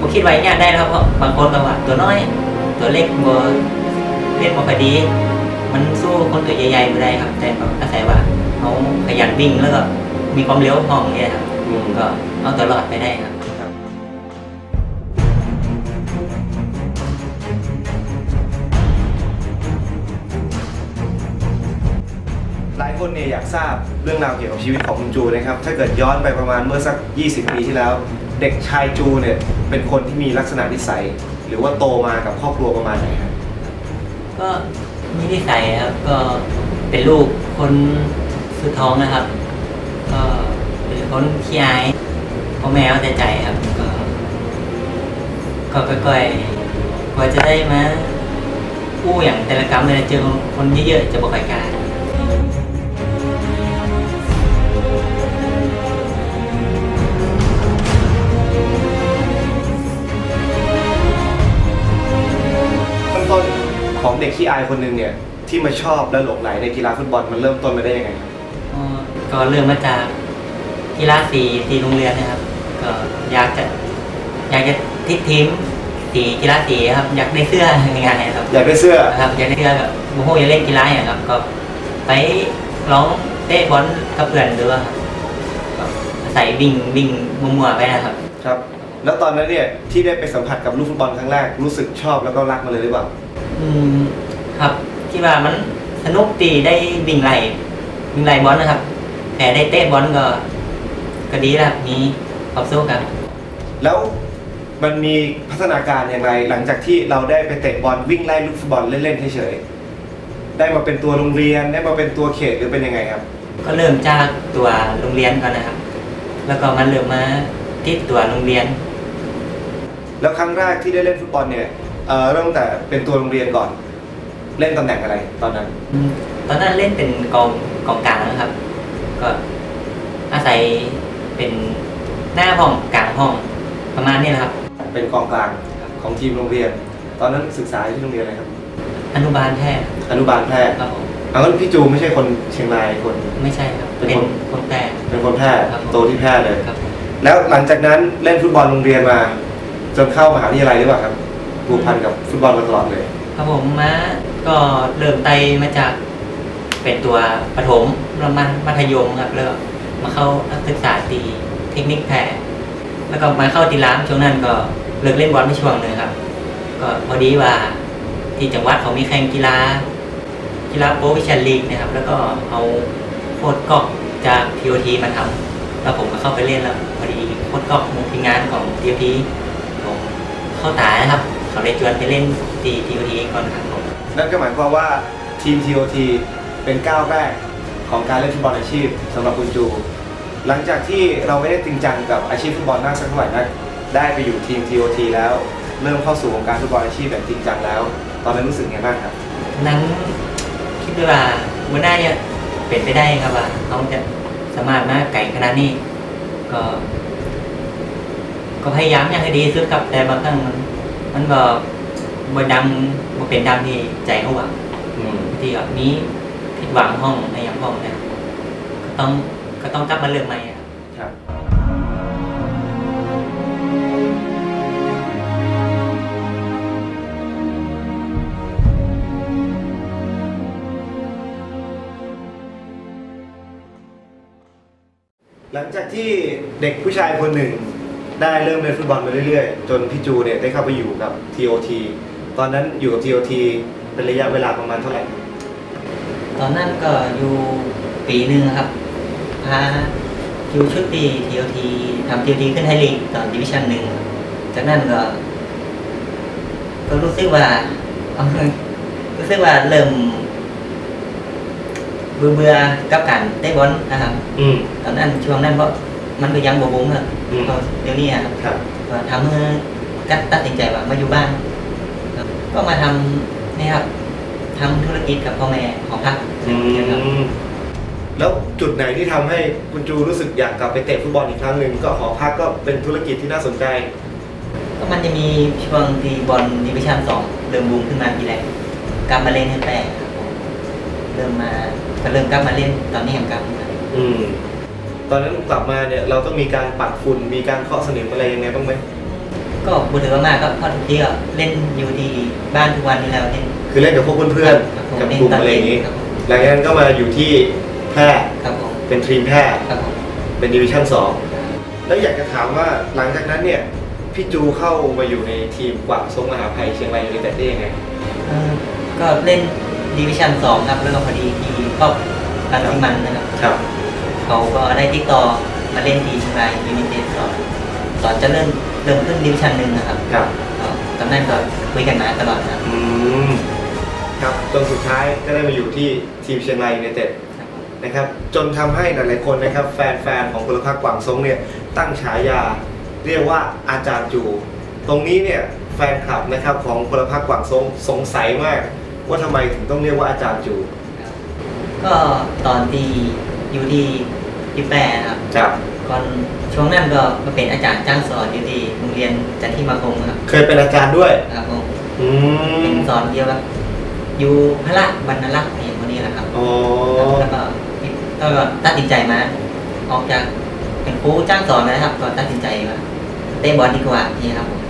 ตอนแรกก็ผมคิดไว้เนี่ยได้แล้วครับเพราะบางคนก็ว่าตัวน้อย ตัวเล็กบ่เล่นบ่ค่อดี มันสู้คนตัวใหญ่ๆไม่ได้ครับ แต่ก็อาศัยว่าเขาขยันวิ่งแล้วก็มีความเร็วห้องเนี่ยครับอืมก็เอาตัวรอดไปได้ครับหลายคนเนี่ยอยากทราบเรื่องราวเกี่ยวกับชีวิตของคุณจูนะครับ ถ้าเกิดย้อนไปประมาณเมื่อสัก 20 ปีที่แล้ว เด็กชายจูเนี่ยเป็นคนที่มีลักษณะนิสัย หรือว่าโตมากับครอบครัวประมาณไหนครับก็มีนิสัยครับก็เป็นลูกคนสุดท้องนะครับ ก็เป็นคนขี้อายพ่อแม่เอาแต่ใจครับ ก็ก็ค่อยๆกว่าจะได้มาอู้อย่างแต่ละกรรมเลยเจอคนเยอะๆจะบอกใครกล้า ด็กขี้อายคนหนึ่งเนี่ยที่มาชอบและหลงไหลในกีฬาฟุตบอลมันเริ่มต้นมาได้ยังไงครับก็ก็เริ่มมาจากกีฬาสีสีโรงเรียนนะครับ ก็อยากจะ อยากจะทิดทีมสีกีฬาสีครับ อยากได้เสื้อง่ายๆครับอยากได้เสื้อครับอยากได้เสื้อแบบโมโหอยากเล่นกีฬาอย่างครับ ก็ไปร้องเตะบอลกับเพื่อนหรือว่าก็ใส่วิ่งวิ่งมัวๆไปนะครับครับ แล้วตอนนั้นเนี่ยที่ได้ไปสัมผัสกับลูกฟุตบอลครั้งแรกรู้สึกชอบแล้วก็รักมันเลยหรือเปล่า อืมครับคิดว่ามันสนุกตีได้วิ่งไล่วิ่งไล่บอลนะครับแต่ได้เตะบอลก็ ก็ดีแล้วครับมีความสุขครับ แล้วมันมีพัฒนาการอย่างไร หลังจากที่เราได้ไปเตะบอลวิ่งไล่ลูกฟุตบอลเล่นๆเฉยๆได้มาเป็นตัวโรงเรียนได้มาเป็นตัวเขตหรือเป็นยังไงครับ ก็เริ่มจากตัวโรงเรียนก่อนนะครับ แล้วก็มันเริ่มมาติดตัวโรงเรียน แล้วครั้งแรกที่ได้เล่นฟุตบอลเนี่ย เอ่อเริ่มตั้งแต่เป็นตัวโรงเรียนก่อน เล่นตำแหน่งอะไรตอนนั้น อืมตอนนั้นเล่นเป็นกองกองกลางนะครับ ก็อาศัยเป็นหน้าห้องกลางห้องประมาณนี้แหละครับ เป็นกองกลางของทีมโรงเรียน ตอนนั้นศึกษาอยู่ที่โรงเรียนอะไรครับ อนุบาลแพทย์อนุบาลแพทย์ครับผมเอางั้นพี่จูไม่ใช่คนเชียงรายคน ไม่ใช่ครับ เป็นเป็นคน คนแพทย์เป็นคนแพร่ครับผม โตที่แพร่เลย ครับผมแล้วหลังจากนั้นเล่นฟุตบอลโรงเรียนมา จนเข้ามหาวิทยาลัยหรือเปล่าครับ ผูกพันกับฟุตบอลมาตลอดเลย ครับผมมาก็เริ่มไตมาจากเป็นตัวประถมแล้วมามัธยมครับแล้วมาเข้านักศึกษาตีเทคนิคแพทย์แล้วก็มาเข้าตีรามช่วงนั้นก็เลิกเล่นบอลไปช่วงหนึ่งครับ ก็พอดีว่าที่จังหวัดเขามีแข่งกีฬากีฬาโปรวิชันลีกนะครับ แล้วก็เอาโค้ดกอกจากทีโอทีมาทำแล้วผมก็เข้าไปเล่นแล้วพอดีโค้ดกอกมุทีมงานของทีโอทีผมเข้าตานะครับ เขาเลยชวนไปเล่นตีทีโอทีก่อนครับผมนั่นก็หมายความว่าทีม TOT เป็นก้าวแรกของการเล่นฟุตบอลอาชีพสำหรับคุณจู หลังจากที่เราไม่ได้จริงจังกับอาชีพฟุตบอลมากสักเท่าไหร่นักได้ไปอยู่ทีม TOT แล้วเริ่มเข้าสู่วงการฟุตบอลอาชีพแบบจริงจังแล้ว ตอนนั้นรู้สึกไงบ้างครับ นั้นคิดว่าวันหน้าเนี่ยเป็นไปได้ครับว่าเขาจะสามารถมาไก่ขนาดนี้ ก็ ก็พยายามอย่างให้ดีที่สุดครับแต่บางครั้งมัน มันก็บ่ดังบ่เป็นดังที่ใจเขาหวังอืมบางทีแบบนี้ผิดหวังห้องในอย่างห้องเนี่ยก็ต้องก็ต้องกลับมาเริ่มใหม่อะครับครับหลังจากที่เด็กผู้ชายคนหนึ่ง ได้เริ่มเล่นฟุตบอลมาเรื่อยๆ จนพี่จูเนี่ยได้เข้าไปอยู่กับ TOT ตอนนั้นอยู่กับ TOT เป็นระยะเวลาประมาณเท่าไหร่ ตอนนั้นก็อยู่ปีหนึ่งครับ พาอยู่ชุดปีทีโอทีทำทีโอทีขึ้นให้ลีกตอนดิวิชั่นหนึ่งจากนั้นก็ ก็รู้สึกว่าเอารู้สึกว่าเริ่มเบื่อเบื่อๆกับการเตะบอลนะครับอืม ตอนนั้นช่วงนั้นเพราะ มันก็ยังบวบุ้งครับอืมเพราะเดี๋ยวนี้อะครับครับก็ทำให้กัดตัดสินใจว่ามาอยู่บ้านครับก็มาทำนี่ครับทำธุรกิจกับพ่อแม่ของพักอืนะครับมแล้วจุดไหนที่ทำให้คุณจูรู้สึกอยากกลับไปเตะฟุตบอลอีกครั้งหนึ่งก็หอพักก็เป็นธุรกิจที่น่าสนใจก็มันจะมีช่วงที่บอลดิวิชั่นสองเริ่มบูมขึ้นมาทีแรกกลับมาเล่นให้แปลกครับผมเริ่มมาก็เริ่มกลับมาเล่นตอนนี้ยังกลับมา อืม ตอนนั้นกลับมาเนี่ยเราต้องมีการปัดฝุ่นมีการเคาะสนิมอะไรยังไงบ้างไหมก็บุถือว่ามากก็เพราะทุกทีก็เล่นอยู่ที่บ้านทุกวันนี่แล้วเล่น คือเล่นกับพวกเพื่อนครับผมๆกับเล่นกลุ่มตอนอะไรอย่างนี้เล่นครับผม หลังจากนั้นก็มาอยู่ที่แพร่ครับผมเป็นทีมแพร่ครับผมเป็นดิวิชั่นสองแล้วอยากจะถามว่าหลังจากนั้นเนี่ยพี่จูเข้ามาอยู่ในทีมกวางซงมหาภัยเชียงรายยูไนเต็ดได้ยังไง เอ่อก็เล่นดิวิชั่นสองครับแล้วก็พอดีที่ก็รังสิมันนะครับ ครับ เขาก็ได้ติดต่อมาเล่นทีมเชียงรายยูไนเต็ดก่อนก่อนจะเริ่มเริ่มขึ้นดิวิชั่นหนึ่งนะครับครับก็ตอนนั้นก็คุยกันมาตลอดนะครับอืมครับจนสุดท้ายก็ได้มาอยู่ที่ทีมเชียงรายยูไนเต็ดครับผมนะครับจนทำให้หลายๆคนนะครับแฟนๆของพลพรรคกวางซงเนี่ยตั้งฉายาเรียกว่าอาจารย์จู ตรงนี้เนี่ยแฟนคลับนะครับของพลพรรคกวางซงสงสัยมาก ว่าทำไมถึงต้องเรียกว่าอาจารย์จู ก็ตอนที่ อยู่ที่ยูแปรนะครับครับ ก่อนช่วงนั้นก็มาเป็นอาจารย์จ้างสอนอยู่ที่โรงเรียนจันทิมาคงครับเคยเป็นอาจารย์ด้วย ครับผมอืเป็มนสอนเดียวกับอยู่พระบรรณลักษณ์อย่างคนนี้แหละครับอ๋อแล้วก็แล้วก็ตัดสินใจมาออกจากเป็นครูจ้างสอนนะครับก็ตัดสินใจว่าเตะบอลดีกว่านี่ครับผม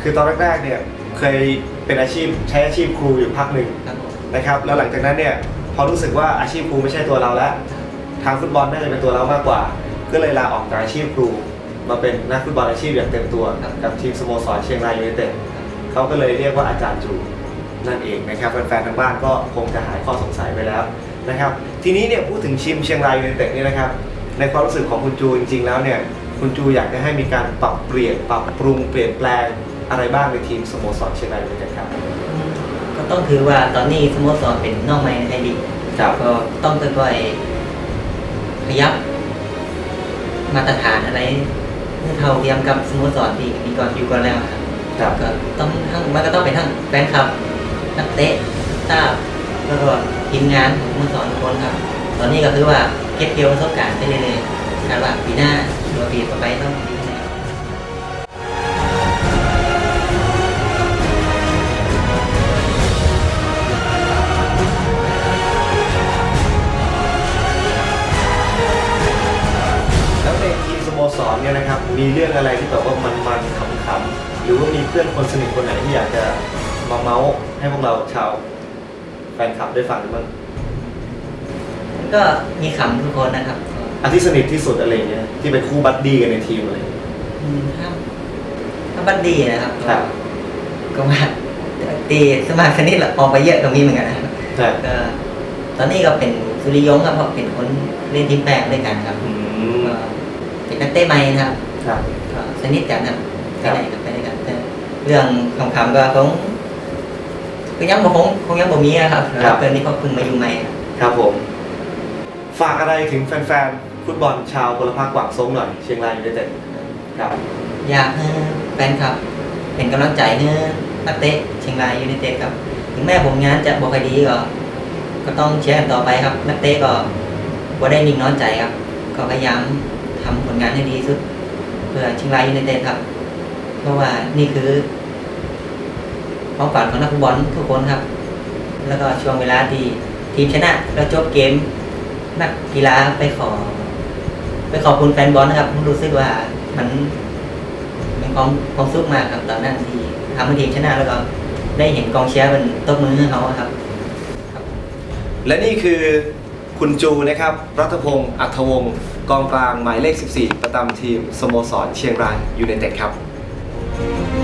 คือตอนแรกๆเนี่ยเคยเป็นอาชีพใช้อาชีพครูอยู่พักหนึ่งครับผมนะครับ แล้วหลังจากนั้นเนี่ยพอรู้สึกว่าอาชีพครูไม่ใช่ตัวเราแล้ว ทางฟุตบอลน่าจะเป็นตัวเรามากกว่า ก็เลยลาออกจากอาชีพครู มาเป็นนักฟุตบอลอาชีพอย่างเต็มตัวกับทีมสโมสรเชียงรายยูไนเต็ดเขาก็เลยเรียกว่าอาจารย์จูนั่นเองนะครับแฟนๆทางบ้านก็คงจะหายข้อสงสัยไปแล้วนะครับทีนี้เนี่ยพูดถึงทีมเชียงรายยูไนเต็ดเนี่ยนะครับในความรู้สึกของคุณจูจริงๆแล้วเนี่ยคุณจูอยากจะให้มีการปรับเปลี่ยนปรับปรุงเปลี่ยนแปลงอะไรบ้างในทีมสโมสรเชียงรายยูไนเต็ดครับก็ต้องถือว่าตอนนี้สโมสรเป็นน้องใหม่ในไทยลีกครับก็ต้องค่อยๆ ขยับ มาตรฐานอะไรให้เท่าเทียมกับสโมสรที่มีก่อนอยู่ก่อนแล้วครับครับก็ต้องทั้งมันก็ต้องเป็นทั้งแฟนคลับ นักเตะสตาฟแล้วก็ทีมงานของสโมสรทุกคนครับ ตอนนี้ก็คือว่าเก็บเกี่ยวประสบการณ์ไปเรื่อยๆคาดว่าปีหน้าหรือว่าปีต่อไปต้อง มีเรื่องอะไรที่แบบว่ามันๆขำๆหรือว่ามีเพื่อนคนสนิทคนไหนที่อยากจะมาเมาส์ให้พวกเราชาวแฟนคลับได้ฟังบ้างก็มีขำทุกคนนะครับอันที่สนิทที่สุดอะไรเงี้ยที่เป็นคู่บัดดี้กันในทีมอะไรเงี้ย อืมถ้าถ้าบัดดีนะครับครับ ก็มาตีสมาชิกนิดละออกไปเยอะก็มีเหมือนกันนะครับครับก็ตอนนี้ก็เป็นสุริยงครับเพราะเป็นคนเล่นทีมแปลกด้วยกันครับอืมก็เป็นนักเตะใหม่นะครับ ครับก็สนิทกันครับไปครับไหนกันไปด้วยกันแต่เรื่องคำๆก็คงก็ยังบ่คงคงยังบ่มีอะครับเพื่อนนี่ก็เพิ่งมาอยู่ใหม่ครับครับผม ฝากอะไรถึงแฟนๆฟุตบอลชาวพลพรรคกวางซงหน่อยเชียงรายยูไนเต็ดครับอยากให้แฟนคลับ เป็นกำลังใจให้นักเตะเชียงรายยูไนเต็ดครับ ถึงแม้ผลงานจะบ่ค่อยดีก็ ก็ต้องเชียร์กันต่อไปครับ นักเตะก็บ่ได้นิ่งนอนใจครับ ก็พยายามทำผลงานให้ดีที่สุด เพื่อชียงรายยูไนเต็ดครับ เพราะว่านี่คือความฝันของนักฟุตบอลทุกคนครับ แล้วก็ช่วงเวลาที่ทีมชนะแล้วจบเกม นักกีฬาไปขอ ไปขอบคุณแฟนบอลนะครับรู้สึกว่ามันเป็นความความสุขมากครับตอนนั้นที่ทำให้ทีมชนะแล้วก็ได้เห็นกองเชียร์มันตบมือให้เขาครับ และนี่คือคุณจูนะครับ รัฐพงศ์อัธวงศ์ กองกลางหมายเลข 14 ประจำทีมสโมสรเชียงรายยูไนเต็ดครับ